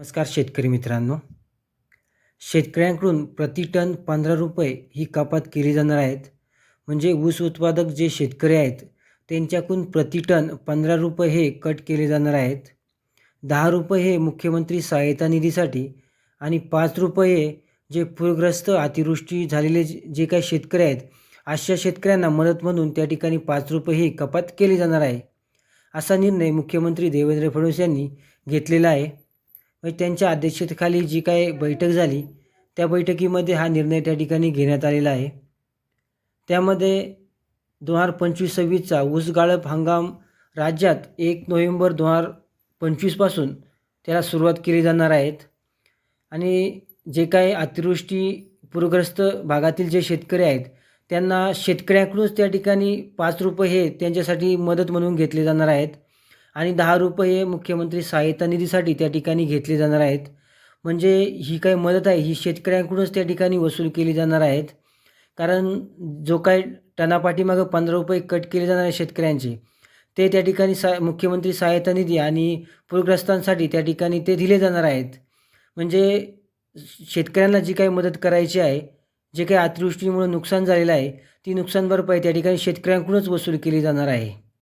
नमस्कार शेतकरी मित्रांनो. शेतकऱ्यांकडून प्रति टन पंधरा रुपये ही कपात केली जाणार आहेत. म्हणजे ऊस उत्पादक जे शेतकरी आहेत त्यांच्याकडून प्रति टन पंधरा रुपये हे कट केले जाणार आहेत. दहा रुपये हे मुख्यमंत्री सहायता निधीसाठी आणि पाच रुपये जे पूरग्रस्त अतिवृष्टी झालेले जे जे काही शेतकरी आहेत अशा शेतकऱ्यांना मदत म्हणून त्या ठिकाणी पाच रुपये ही कपात केली जाणार आहे. असा निर्णय मुख्यमंत्री देवेंद्र फडणवीस यांनी घेतलेला आहे. म्हणजे त्यांच्या अध्यक्षतेखाली जी काय बैठक झाली त्या बैठकीमध्ये हा निर्णय त्या ठिकाणी घेण्यात आलेला आहे. त्यामध्ये दोन हजार पंचवीस सव्वीसचा ऊस गाळप हंगाम राज्यात एक नोव्हेंबर दोन हजार पंचवीसपासून त्याला सुरुवात केली जाणार आहेत. आणि जे काही अतिवृष्टी पूरग्रस्त भागातील जे शेतकरी आहेत त्यांना शेतकऱ्याकडूनच त्या ठिकाणी पाच रुपये हे त्यांच्यासाठी मदत म्हणून घेतले जाणार आहेत. आणि दहा रुपये मुख्यमंत्री सहायता निधीसाठी त्या ठिकाणी घेतले जाणार आहेत. म्हणजे ही काही मदत आहे ही शेतकऱ्यांकडूनच त्या ठिकाणी वसूल केली जाणार आहेत. कारण जो काय टनापाठीमागं पंधरा रुपये कट केले जाणार आहे शेतकऱ्यांचे ते त्या ठिकाणी सा मुख्यमंत्री सहायता निधी आणि पूरग्रस्तांसाठी त्या ठिकाणी ते दिले जाणार आहेत. म्हणजे शेतकऱ्यांना जी काही मदत करायची आहे जे काही अतिवृष्टीमुळे नुकसान झालेलं आहे ती नुकसान भरपाई त्या ठिकाणी शेतकऱ्यांकडूनच वसूल केली जाणार आहे.